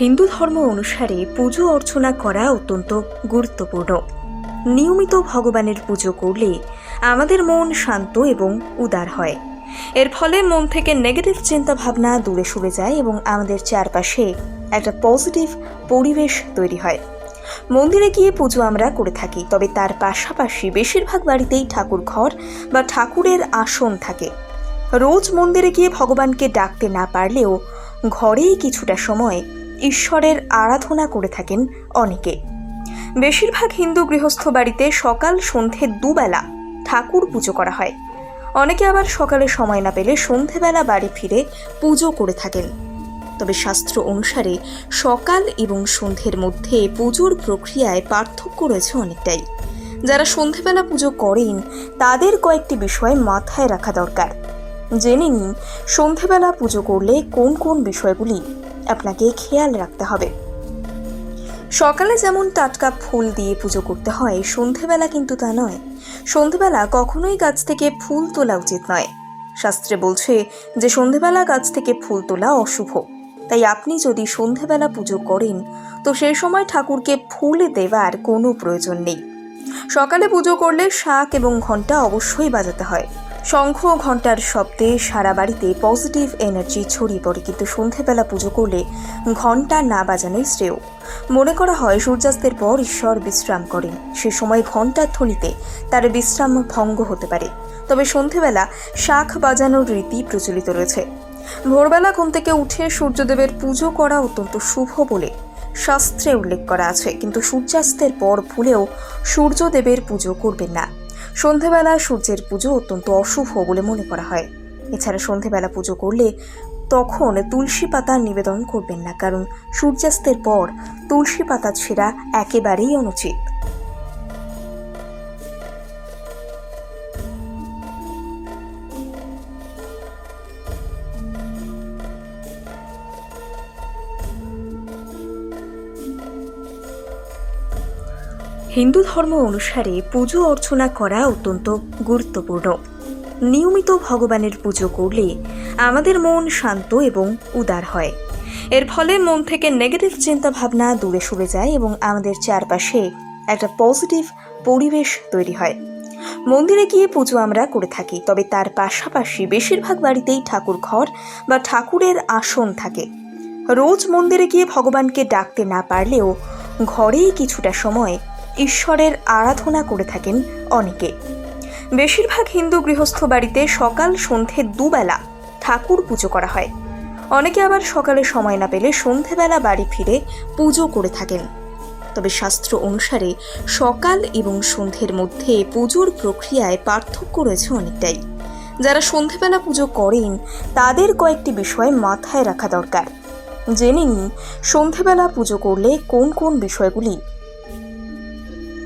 হিন্দু ধর্ম অনুসারে পুজো অর্চনা করা অত্যন্ত গুরুত্বপূর্ণ। নিয়মিত ভগবানের পুজো করলে আমাদের মন শান্ত এবং উদার হয়। এর ফলে মন থেকে নেগেটিভ চিন্তাভাবনা দূরে সরে যায় এবং আমাদের চারপাশে একটা পজিটিভ পরিবেশ তৈরি হয়। মন্দিরে গিয়ে পুজো আমরা করে থাকি, তবে তার পাশাপাশি বেশিরভাগ বাড়িতেই ঠাকুর ঘর বা ঠাকুরের আসন থাকে। রোজ মন্দিরে গিয়ে ভগবানকে ডাকতে না পারলেও ঘরেই কিছুটা সময় ঈশ্বরের আরাধনা করে থাকেন অনেকে। বেশিরভাগ হিন্দু গৃহস্থ বাড়িতে সকাল সন্ধে দুবেলা ঠাকুর পুজো করা হয়। অনেকে আবার সকালে সময় না পেলে সন্ধেবেলা বাড়ি ফিরে পুজো করে থাকেন। তবে শাস্ত্র অনুসারে সকাল এবং সন্ধ্যের মধ্যে পুজোর প্রক্রিয়ায় পার্থক্য রয়েছে অনেকটাই। যারা সন্ধেবেলা পুজো করেন, তাদের কয়েকটি বিষয় মাথায় রাখা দরকার। জেনে নিন, সন্ধেবেলা পুজো করলে কোন কোন বিষয়গুলি আপনাকে খেয়াল রাখতে হবে। সকালে যেমন টাটকা ফুল দিয়ে পুজো করতে হয়, সন্ধেবেলা কিন্তু তা নয়। সন্ধেবেলা কখনোই গাছ থেকে ফুল তোলা উচিত নয়। শাস্ত্রে বলছে যে, সন্ধেবেলা গাছ থেকে ফুল তোলা অশুভ। তাই আপনি যদি সন্ধেবেলা পুজো করেন, তো সেই সময় ঠাকুরকে ফুল দেওয়ার কোনো প্রয়োজন নেই। সকালে পুজো করলে শাক এবং ঘণ্টা অবশ্যই বাজাতে হয়। শঙ্খ ও ঘণ্টার শব্দে সারা বাড়িতে পজিটিভ এনার্জি ছড়িয়ে পড়ে, কিন্তু সন্ধেবেলা পুজো করলে ঘণ্টা না বাজানোই শ্রেয়। মনে করা হয় সূর্যাস্তের পর ঈশ্বর বিশ্রাম করেন। সে সময় ঘণ্টার ধ্বনিতে তার বিশ্রাম ভঙ্গ হতে পারে। তবে সন্ধেবেলা শাখ বাজানোর রীতি প্রচলিত রয়েছে। ভোরবেলা ঘুম থেকে উঠে সূর্যদেবের পুজো করা অত্যন্ত শুভ বলে শাস্ত্রে উল্লেখ করা আছে, কিন্তু সূর্যাস্তের পর ভুলেও সূর্যদেবের পুজো করবেন না। সন্ধেবেলা সূর্যের পুজো অত্যন্ত অশুভ বলে মনে করা হয়। এছাড়া সন্ধেবেলা পুজো করলে তখন তুলসী পাতা নিবেদন করবেন না, কারণ সূর্যাস্তের পর তুলসী পাতা ছেঁড়া একেবারেই অনুচিত। হিন্দু ধর্ম অনুসারে পুজো অর্চনা করা অত্যন্ত গুরুত্বপূর্ণ। নিয়মিত ভগবানের পুজো করলে আমাদের মন শান্ত এবং উদার হয়। এর ফলে মন থেকে নেগেটিভ চিন্তাভাবনা দূরে সরে যায় এবং আমাদের চারপাশে একটা পজিটিভ পরিবেশ তৈরি হয়। মন্দিরে গিয়ে পুজো আমরা করে থাকি, তবে তার পাশাপাশি বেশিরভাগ বাড়িতেই ঠাকুর ঘর বা ঠাকুরের আসন থাকে। রোজ মন্দিরে গিয়ে ভগবানকে ডাকতে না পারলেও ঘরেই কিছুটা সময় ঈশ্বরের আরাধনা করে থাকেন অনেকে। বেশিরভাগ হিন্দু গৃহস্থ বাড়িতে সকাল সন্ধে দুবেলা ঠাকুর পুজো করা হয়। অনেকে আবার সকালে সময় না পেলে সন্ধেবেলা বাড়ি ফিরে পুজো করে থাকেন। তবে শাস্ত্র অনুসারে সকাল এবং সন্ধ্যের মধ্যে পুজোর প্রক্রিয়ায় পার্থক্য রয়েছে অনেকটাই। যারা সন্ধেবেলা পুজো করেন, তাদের কয়েকটি বিষয় মাথায় রাখা দরকার। জেনে নিন, সন্ধেবেলা পুজো করলে কোন কোন বিষয়গুলি